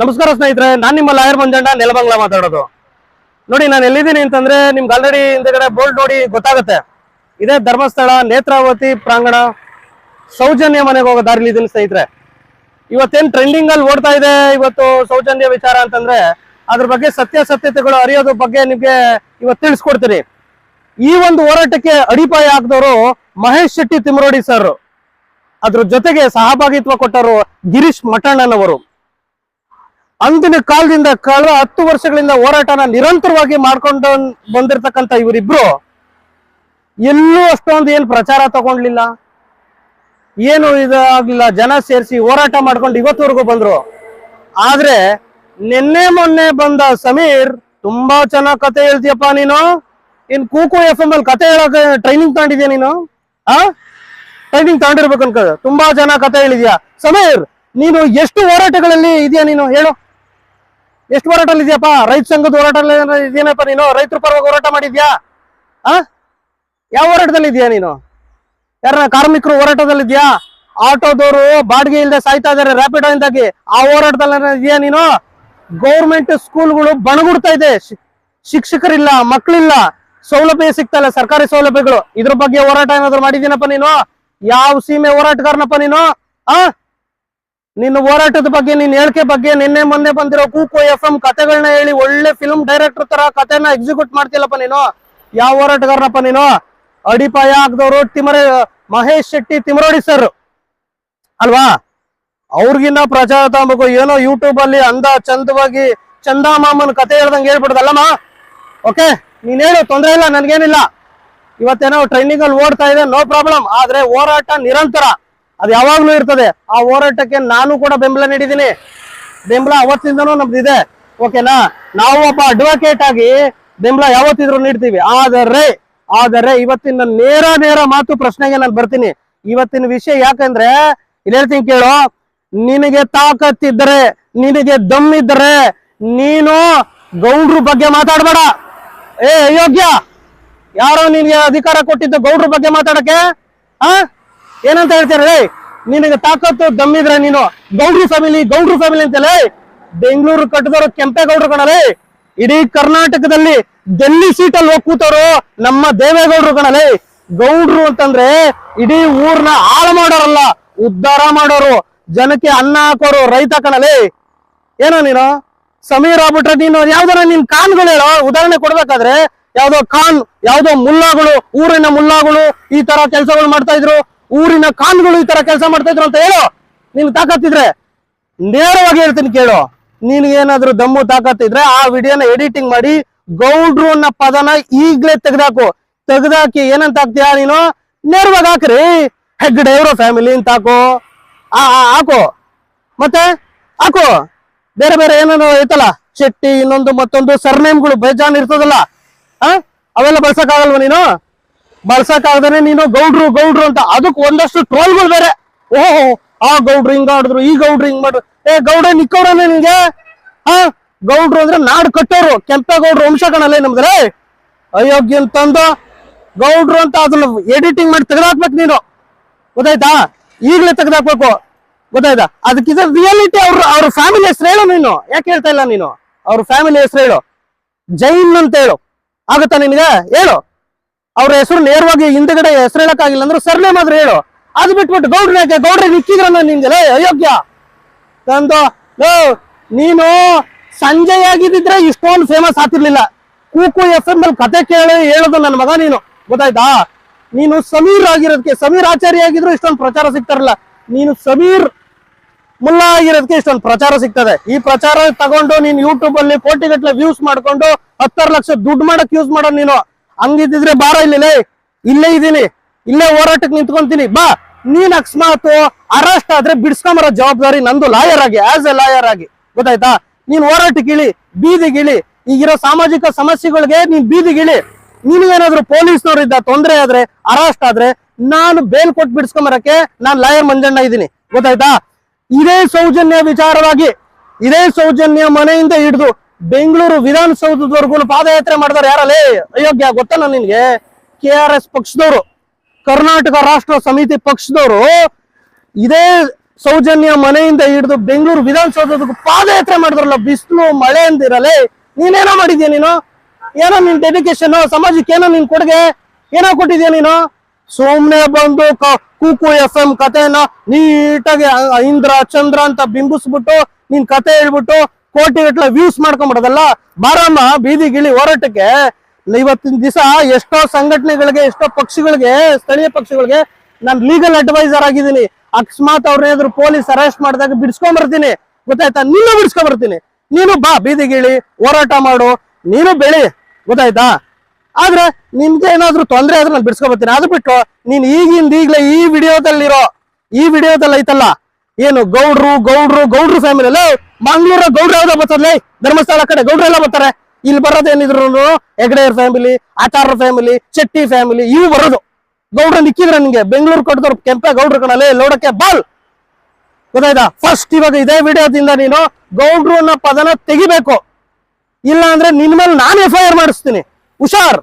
ನಮಸ್ಕಾರ ಸ್ನೇಹಿತರೆ, ನಾನು ನಿಮ್ಮ ಲಾಯರ್ ಮಂಜಣ್ಣ ನೆಲಬಂಗ್ಲಾ ಮಾತಾಡೋದು. ನೋಡಿ, ನಾನು ಎಲ್ಲಿದ್ದೀನಿ ಅಂತಂದ್ರೆ ನಿಮ್ಗೆ ಆಲ್ರೆಡಿ ಹಿಂದೆಗಡೆ ಬೋರ್ಡ್ ನೋಡಿ ಗೊತ್ತಾಗುತ್ತೆ. ಇದೇ ಧರ್ಮಸ್ಥಳ, ನೇತ್ರಾವತಿ ಪ್ರಾಂಗಣ, ಸೌಜನ್ಯ ಮನೆಗೆ ಹೋಗೋ ದಾರಿಲಿ ಇದೀನಿ ಸ್ನೇಹಿತರೆ. ಇವತ್ತೇನ್ ಟ್ರೆಂಡಿಂಗ್ ಅಲ್ಲಿ ಓಡ್ತಾ ಇದೆ ಇವತ್ತು ಸೌಜನ್ಯ ವಿಚಾರ ಅಂತಂದ್ರೆ, ಅದ್ರ ಬಗ್ಗೆ ಸತ್ಯಾಸತ್ಯತೆಗಳು ಅರಿಯೋದ್ರ ಬಗ್ಗೆ ನಿಮ್ಗೆ ಇವತ್ತು ತಿಳಿಸ್ಕೊಡ್ತೀನಿ. ಈ ಒಂದು ಹೋರಾಟಕ್ಕೆ ಅಡಿಪಾಯ ಹಾಕಿದವರು ಮಹೇಶ್ ಶೆಟ್ಟಿ ತಿಮರೋಡಿ ಸರ್ ಅದ್ರ ಜೊತೆಗೆ ಸಹಭಾಗಿತ್ವ ಕೊಟ್ಟರು ಗಿರೀಶ್ ಮಠಣ್ಣನವರು. ಅಂದಿನ ಕಾಲದಿಂದ ಕಳೆದ ಹತ್ತು ವರ್ಷಗಳಿಂದ ಹೋರಾಟನ ನಿರಂತರವಾಗಿ ಮಾಡ್ಕೊಂಡು ಬಂದಿರತಕ್ಕಂತ ಇವರಿಬ್ರು ಎಲ್ಲೂ ಅಷ್ಟೊಂದು ಏನ್ ಪ್ರಚಾರ ತಗೊಂಡ್ಲಿಲ್ಲ. ಏನು ಇದಾಗ್ಲಿಲ್ಲ, ಜನ ಸೇರಿಸಿ ಹೋರಾಟ ಮಾಡ್ಕೊಂಡು ಇವತ್ತುವರೆಗೂ ಬಂದ್ರು. ಆದ್ರೆ ನಿನ್ನೆ ಮೊನ್ನೆ ಬಂದ ಸಮೀರ್ ತುಂಬಾ ಚೆನ್ನಾಗ್ ಕತೆ ಹೇಳ್ತೀಯಪ್ಪ ನೀನು. ಇನ್ ಕೂಕು ಎಫ್ ಎಂ ಅಲ್ಲಿ ಕತೆ ಹೇಳಕ್ ಟ್ರೈನಿಂಗ್ ತಗೊಂಡಿದ್ಯಾ ನೀನು? ಆ? ಟ್ರೈನಿಂಗ್ ತಗೊಂಡಿರ್ಬೇಕು ಅನ್ಕೋ ತುಂಬಾ ಚೆನ್ನಾಗ್ ಕತೆ ಹೇಳಿದ್ಯಾ. ಸಮೀರ್, ನೀನು ಎಷ್ಟು ಹೋರಾಟಗಳಲ್ಲಿ ಇದೆಯಾ ನೀನು? ಹೇಳು. ಎಷ್ಟು ಹೋರಾಟಲ್ಲಿ ಇದೆಯಪ್ಪ? ರೈತ ಸಂಘದ ಹೋರಾಟ ಇದೆಯೇನಪ್ಪ ನೀನು? ರೈತರ ಪರವಾಗಿ ಹೋರಾಟ ಮಾಡಿದ್ಯಾ? ಆ? ಯಾವ ಹೋರಾಟದಲ್ಲಿ ಇದೆಯಾ ನೀನು? ಯಾರ ಕಾರ್ಮಿಕರು ಹೋರಾಟದಲ್ಲಿ ಇದೆಯಾ ಆಟೋದವರು ಬಾಡಿಗೆ ಇಲ್ಲದೆ ಸಾಯ್ತಾ ಇದಾರೆ ರ್ಯಾಪಿಡ್ ಇಂದಾಗಿ ಆ ಹೋರಾಟದಲ್ಲಿ ಇದೆಯಾ ನೀನು? ಗೌರ್ಮೆಂಟ್ ಸ್ಕೂಲ್ಗಳು ಬಣಗುಡ್ತಾ ಇದೆ. ಶಿಕ್ಷಕರಿಲ್ಲ ಮಕ್ಕಳಿಲ್ಲ ಸೌಲಭ್ಯ ಸಿಗ್ತಾ ಇಲ್ಲ, ಸರ್ಕಾರಿ ಸೌಲಭ್ಯಗಳು. ಇದ್ರ ಬಗ್ಗೆ ಹೋರಾಟ ಏನಾದ್ರು ಮಾಡಿದ್ದೀನಪ್ಪ ನೀನು? ಯಾವ ಸೀಮೆ ಹೋರಾಟಗಾರನಪ್ಪ ನೀನು? ಆ? ನಿನ್ನ ಹೋರಾಟದ ಬಗ್ಗೆ, ನಿನ್ನ ಹೇಳಿಕೆ ಬಗ್ಗೆ ನಿನ್ನೆ ಮೊನ್ನೆ ಬಂದಿರೋ ಕೂಕೋ ಎಫ್ ಎಂ ಕತೆಗಳನ್ನ ಹೇಳಿ ಒಳ್ಳೆ ಫಿಲ್ಮ್ ಡೈರೆಕ್ಟರ್ ತರ ಕತೆನ ಎಕ್ಸಿಕ್ಯೂಟ್ ಮಾಡ್ತಿಲ್ಲಪ್ಪ ನೀನು. ಯಾವ ಹೋರಾಟಗಾರನಪ್ಪ ನೀನು? ಅಡಿಪಾಯ ಆಗದವ್ರು ತಿಮರ, ಮಹೇಶ್ ಶೆಟ್ಟಿ ತಿಮರೋಡಿ ಸರ್ ಅಲ್ವಾ? ಅವ್ರಿಗಿನ್ನ ತಗೋಬೇಕು ಏನೋ ಯೂಟ್ಯೂಬ್ ಅಲ್ಲಿ ಅಂದ ಚಂದವಾಗಿ ಚಂದಾಮಾಮನ್ ಕತೆ ಹೇಳ್ದಂಗೆ ಹೇಳ್ಬಿಡ್ದಲ್ಲಮ್ಮ? ಓಕೆ ನೀನ್ ಹೇಳು, ತೊಂದರೆ ಇಲ್ಲ, ನನ್ಗೇನಿಲ್ಲ. ಇವತ್ತೇನೋ ಟ್ರೈನಿಂಗ್ ಅಲ್ಲಿ ಓಡ್ತಾ ಇದೆ ನೋ ಪ್ರಾಬ್ಲಮ್ ಆದ್ರೆ ಹೋರಾಟ ನಿರಂತರ. ಅದು ಯಾವಾಗ್ಲೂ ಇರ್ತದೆ. ಆ ಹೋರಾಟಕ್ಕೆ ನಾನು ಕೂಡ ಬೆಂಬಲ ನೀಡಿದ್ದೀನಿ. ಬೆಂಬಲ ಅವತ್ತಿಂದನೂ ನಮ್ದಿದೆ. ಓಕೆನಾ? ನಾವು ಒಬ್ಬ ಅಡ್ವೊಕೇಟ್ ಆಗಿ ಬೆಂಬಲ ಯಾವತ್ತಿದ್ರು ನೀಡ್ತೀವಿ. ಆದರೆ ಆದರೆ ಇವತ್ತಿನ ನೇರ ನೇರ ಮಾತು ಪ್ರಶ್ನೆಗೆ ನಾನು ಬರ್ತೀನಿ. ಇವತ್ತಿನ ವಿಷಯ ಯಾಕಂದ್ರೆ, ಇಲ್ಲಿ ಹೇಳ್ತೀನಿ ಕೇಳು. ನಿನಗೆ ತಾಕತ್ತಿದ್ದರೆ ನಿನಗೆ ದಮ್ ಇದ್ರೆ ನೀನು ಗೌಡ್ರ ಬಗ್ಗೆ ಮಾತಾಡ್ಬೇಡ. ಏ, ಅಯೋಗ್ಯ! ಯಾರೋ ನಿನಗೆ ಅಧಿಕಾರ ಕೊಟ್ಟಿದ್ದು ಗೌಡ್ರ ಬಗ್ಗೆ ಮಾತಾಡಕ್ಕೆ? ಆ? ಏನಂತ ಹೇಳ್ತಾರೆ ನಿನಗೆ ತಾಕತ್ತು ದಮ್ಮಿದ್ರೆ ನೀನು ಗೌಡ್ರು ಫ್ಯಾಮಿಲಿ ಗೌಡ್ರು ಫ್ಯಾಮಿಲಿ ಅಂತಲೇ ಬೆಂಗಳೂರು ಕಟ್ಟಿದವರು ಕೆಂಪೇಗೌಡರು ಕಣಲೇ ಇಡೀ ಕರ್ನಾಟಕದಲ್ಲಿ ಡೆಲ್ಲಿ ಸೀಟಲ್ಲಿ ಹೋಗಿ ಕೂತವರು ನಮ್ಮ ದೇವೇಗೌಡರು ಕಣಲೇ ಗೌಡ್ರು ಅಂತಂದ್ರೆ ಇಡೀ ಊರ್ನ ಹಾಳು ಮಾಡೋರಲ್ಲ, ಉದ್ಧಾರ ಮಾಡೋರು, ಜನಕ್ಕೆ ಅನ್ನ ಹಾಕೋರು ರೈತ ಕಣಲೇ ಏನೋ ನೀನು? ಸಮೀರ್ ಆಗ್ಬಿಟ್ರೆ ನೀನು ಯಾವ್ದಾರ ನಿನ್ ಕಾನ್ಗಳು ಹೇಳೋ, ಉದಾಹರಣೆ ಕೊಡ್ಬೇಕಾದ್ರೆ, ಯಾವ್ದೋ ಖಾನ್, ಯಾವ್ದೋ ಮುಲ್ಲಾಗಳು, ಊರಿನ ಮುಲ್ಲಾಗಳು ಈ ತರ ಕೆಲಸಗಳು ಮಾಡ್ತಾ ಇದ್ರು. ಊರಿನ ಕಾನ್ಗಳು ಈ ತರ ಕೆಲಸ ಮಾಡ್ತಾ ಇದ್ರು ಅಂತ ಹೇಳು. ನಿನ್ ತಾಕತ್ತಿದ್ರೆ ನೇರವಾಗಿ ಹೇಳ್ತೀನಿ ಕೇಳು. ನಿನ್ಗೇನಾದ್ರೂ ದಮ್ಮು ತಾಕತ್ತಿದ್ರೆ ಆ ವಿಡಿಯೋನ ಎಡಿಟಿಂಗ್ ಮಾಡಿ ಗೌಡ್ರು ಅನ್ನೋ ಪದನ ಈಗ್ಲೇ ತೆಗ್ದಾಕು. ತೆಗ್ದಾಕಿ ಏನಂತ ಹಾಕ್ತೀಯ ನೀನು? ನೇರವಾಗಿ ಹಾಕ್ರಿ. ಹೆಗ್ಗಡೆ ಅವರ ಫ್ಯಾಮಿಲಿ ಅಂತ ಹಾಕು. ಆ ಹಾಕು. ಮತ್ತೆ ಹಾಕು. ಬೇರೆ ಬೇರೆ ಏನೇನೋ ಐತಲ್ಲ? ಶೆಟ್ಟಿ ಇನ್ನೊಂದು ಮತ್ತೊಂದು ಸರ್ನೇಮ್ಗಳು ಬೇಜಾನ್ ಇರ್ತದಲ್ಲ? ಅವೆಲ್ಲ ಬಳಸಕ್ಕಾಗಲ್ವ ನೀನು? ಬಳಸಕ್ಕಾಗದೇ ನೀನು ಗೌಡ್ರು ಗೌಡ್ರು ಅಂತ. ಅದಕ್ಕೆ ಒಂದಷ್ಟು ಟ್ರೋಲ್ಗಳು ಬೇರೆ. ಓಹೋ, ಆ ಗೌಡ್ರು ಹಿಂಗ ಆಡಿದ್ರು, ಈ ಗೌಡ್ರು ಹಿಂಗ್ ಮಾಡ್ರು ಏ ಗೌಡ ನಿಕ್ಕವ್ರನೇ ನಿನ್ಗೆ? ಹಾ? ಗೌಡ್ರು ಅಂದ್ರೆ ನಾಡ್ ಕಟ್ಟೋರು. ಕೆಂಪೇಗೌಡ್ರು ವಂಶ ಕಣಲ್ಲ ನಮ್ದ್ರೆ ಅಯೋಗ್ಯ ತಂದು. ಗೌಡ್ರು ಅಂತ ಅದನ್ನ ಎಡಿಟಿಂಗ್ ಮಾಡಿ ತೆಗೆದಾಕ್ಬೇಕು ನೀನು. ಗೊತ್ತಾಯ್ತಾ? ಈಗಲೇ ತೆಗೆದಾಕ್ಬೇಕು. ಗೊತ್ತಾಯ್ತಾ? ಅದಕ್ಕಿಂತ ರಿಯಾಲಿಟಿ ಅವ್ರ ಅವ್ರ ಫ್ಯಾಮಿಲಿ ಹೆಸರು ಹೇಳು ನೀನು. ಯಾಕೆ ಹೇಳ್ತಾ ಇಲ್ಲ ನೀನು? ಅವ್ರ ಫ್ಯಾಮಿಲಿ ಹೆಸರು ಹೇಳು. ಜೈನ್ ಅಂತ ಹೇಳು. ಆಗುತ್ತಾ ನಿನಗೆ? ಹೇಳು. ಅವ್ರ ಹೆಸರು ನೇರವಾಗಿ ಹಿಂದೆಗಡೆ ಹೆಸರು ಹೇಳಕ್ಕಾಗಿಲ್ಲ ಅಂದ್ರೆ ಸರ್ನೇಮ್ ಆದ್ರೆ ಹೇಳು. ಅದು ಬಿಟ್ಬಿಟ್ಟು ಗೌಡ್ರ ಯಾಕೆ? ಗೌಡ್ರಿ ನಿಕ್ಕಿದ್ರ ನಿನ್ಗೆ ಅಯೋಗ್ಯ. ನಂದು ನೀನು ಸಂಜೆ ಆಗಿದ್ರೆ ಇಷ್ಟೊಂದು ಫೇಮಸ್ ಆಗ್ತಿರ್ಲಿಲ್ಲ. ಕೂಕು ಎಫ್ ಎಂ ಅಲ್ಲಿ ಕತೆ ಕೇಳಿ ಹೇಳೋದು ನನ್ನ ಮಗ ನೀನು. ಗೊತ್ತಾಯ್ತಾ? ನೀನು ಸಮೀರ್ ಆಗಿರೋದಕ್ಕೆ ಸಮೀರ್ ಆಚಾರ್ಯ ಆಗಿದ್ರು ಇಷ್ಟೊಂದು ಪ್ರಚಾರ ಸಿಗ್ತಾರಲ್ಲ. ನೀನು ಸಮೀರ್ ಮುಲ್ಲಾ ಆಗಿರೋದಕ್ಕೆ ಇಷ್ಟೊಂದು ಪ್ರಚಾರ ಸಿಗ್ತದೆ. ಈ ಪ್ರಚಾರ ತಗೊಂಡು ನೀನು ಯೂಟ್ಯೂಬ್ ಅಲ್ಲಿ ಕೋಟಿಗಟ್ಟಲೆ ವ್ಯೂಸ್ ಮಾಡ್ಕೊಂಡು ಹತ್ತಾರು ಲಕ್ಷ ದುಡ್ಡು ಮಾಡಕ್ ಯೂಸ್ ಮಾಡೋ ನೀನು. ಹಂಗಿದ್ದಿದ್ರೆ ಬಾರ ಇಲ್ಲ ಇಲ್ಲೇ ಇದೀನಿ ಇಲ್ಲೇ ಹೋರಾಟಕ್ಕೆ ನಿಂತ್ಕೊಂತೀನಿ, ಬಾ. ನೀನ್ ಅಕಸ್ಮಾತ್ ಅರೆಸ್ಟ್ ಆದ್ರೆ ಬಿಡ್ಸ್ಕೊಂಬರೋ ಜವಾಬ್ದಾರಿ ನಂದು ಲಾಯರ್ ಆಗಿ ಆಸ್ ಎ ಲಾಯರ್ ಆಗಿ. ಗೊತ್ತಾಯ್ತಾ? ನೀನ್ ಇಳಿ ಬೀದಿಗಿಳಿ ಈಗಿರೋ ಸಾಮಾಜಿಕ ಸಮಸ್ಯೆಗಳಿಗೆ ನೀನ್ ಬೀದಿಗಿಳಿ ನಿನಗೇನಾದ್ರೂ ಪೊಲೀಸ್ನವ್ರು ಇದ್ದ ತೊಂದರೆ ಆದ್ರೆ, ಅರೆಸ್ಟ್ ಆದ್ರೆ, ನಾನು ಬೇಲ್ ಕೊಟ್ಟು ಬಿಡ್ಸ್ಕೊಂಬರಕ್ಕೆ ನಾನ್ ಲಾಯರ್ ಮಂಜಣ್ಣ ಇದ್ದೀನಿ. ಗೊತ್ತಾಯ್ತಾ? ಇದೇ ಸೌಜನ್ಯ ವಿಚಾರವಾಗಿ, ಇದೇ ಸೌಜನ್ಯ ಮನೆಯಿಂದ ಹಿಡಿದು ಬೆಂಗಳೂರು ವಿಧಾನಸೌಧದವರೆಗೂ ಪಾದಯಾತ್ರೆ ಮಾಡಿದಾರೆ ಯಾರಲ್ಲೇ? ಅಯೋಗ್ಯ, ಗೊತ್ತಲ್ಲ ನಿನ್ಗೆ? ಕೆ ಆರ್ ಎಸ್ ಪಕ್ಷದವರು, ಕರ್ನಾಟಕ ರಾಷ್ಟ್ರ ಸಮಿತಿ ಪಕ್ಷದವರು, ಇದೇ ಸೌಜನ್ಯ ಮನೆಯಿಂದ ಹಿಡಿದು ಬೆಂಗಳೂರು ವಿಧಾನಸೌಧದಕ್ಕೂ ಪಾದಯಾತ್ರೆ ಮಾಡಿದ್ರಲ್ಲ, ಬಿಸಿಲು, ಮಳೆ ಅಂದಿರಲೇ. ನೀನೇನೋ ಮಾಡಿದ್ಯಾ ನೀನು? ಏನೋ ನಿನ್ ಡೆಡಿಕೇಶನ್ ಸಮಾಜಕ್ಕೆ ಏನೋ ನಿನ್ ಕೊಡುಗೆ? ಏನೋ ಕೊಟ್ಟಿದ್ಯಾ ನೀನು? ಸುಮ್ನೆ ಬಂದು ಕೂಕು ಎಫ್ ಎಂ ಕಥೆನ ನೀಟಾಗಿ ಇಂದ್ರ, ಚಂದ್ರ ಅಂತ ಬಿಂಬಿಸ್ಬಿಟ್ಟು ನಿನ್ ಕತೆ ಹೇಳ್ಬಿಟ್ಟು ಕೋಟಿಗಟ್ಲೆ ವ್ಯೂಸ್ ಮಾಡ್ಕೊಂಡ್ಬಿಡೋದಲ್ಲ ಬಾರಮ್ಮ ಬೀದಿ ಗಿಳಿ ಹೋರಾಟಕ್ಕೆ. ಇವತ್ತಿನ ದಿವಸ ಎಷ್ಟೋ ಸಂಘಟನೆಗಳಿಗೆ, ಎಷ್ಟೋ ಪಕ್ಷಗಳಿಗೆ, ಸ್ಥಳೀಯ ಪಕ್ಷಗಳಿಗೆ ನಾನು ಲೀಗಲ್ ಅಡ್ವೈಸರ್ ಆಗಿದ್ದೀನಿ. ಅಕಸ್ಮಾತ್ ಅವ್ರನ್ನೇದ್ರು ಪೊಲೀಸ್ ಅರೆಸ್ಟ್ ಮಾಡಿದಾಗ ಬಿಡಿಸ್ಕೊಂಡ್ ಬರ್ತೀನಿ ಗೊತ್ತಾಯ್ತಾ? ನೀನು ಬಿಡಿಸ್ಕೊಂಡ್ ಬರ್ತೀನಿ ನೀನು ಬಾ ಬೀದಿಗಿಳಿ ಹೋರಾಟ ಮಾಡು. ನೀನು ಬೆಳಿ. ಗೊತ್ತಾಯ್ತಾ? ಆದ್ರೆ ನಿನ್ಗೆ ಏನಾದ್ರು ತೊಂದರೆ ಆದ್ರೆ ನಾನು ಬಿಡಿಸ್ಕೊಂಡ್ ಬರ್ತೀನಿ ಅದು ಬಿಟ್ಟು ನೀನ್ ಈಗಿಂದ ಈಗ್ಲೇ ಈ ವಿಡಿಯೋದಲ್ಲಿರೋ, ಈ ವಿಡಿಯೋದಲ್ಲಿ ಐತಲ್ಲ, ಏನು ಗೌಡ್ರು ಗೌಡ್ರು ಗೌಡ್ರು ಫ್ಯಾಮಿಲಿ ಅಲ್ಲ ಮಂಗ್ಳೂರ ಗೌಡ್ರ ಯಾವ್ದೋ ಬರ್ತದ್ಲೇ ಧರ್ಮಸ್ಥಳ ಕಡೆ ಗೌಡ್ರ ಎಲ್ಲ ಬರ್ತಾರೆ. ಇಲ್ಲಿ ಬರೋದೇನಿದ್ರು ಹೆಗ್ಡೆಯರ್ family Achara family Shetty family ಇವು ಬರೋದು. ಗೌಡ್ರ ನಿಕ್ಕಿದ್ರೆ ನಿಂಗೆ, ಬೆಂಗಳೂರು ಕೊಟ್ಟದವ್ರು ಕೆಂಪೆ ಗೌಡ್ರ ಕಣಲೆ ಲೋಡಕ್ಕೆ ಬಾಲ್. ಗೊತ್ತಾಯ್ತಾ? ಫಸ್ಟ್ ಇವಾಗ ಇದೇ ವಿಡಿಯೋದಿಂದ ನೀನು ಗೌಡ್ರು ಅನ್ನೋ ಪದನ ತೆಗಿಬೇಕು. ಇಲ್ಲ ಅಂದ್ರೆ ನಿನ್ ಮೇಲೆ ನಾನು ಎಫ್ ಆರ್ ಮಾಡಿಸ್ತೀನಿ. ಹುಷಾರ್.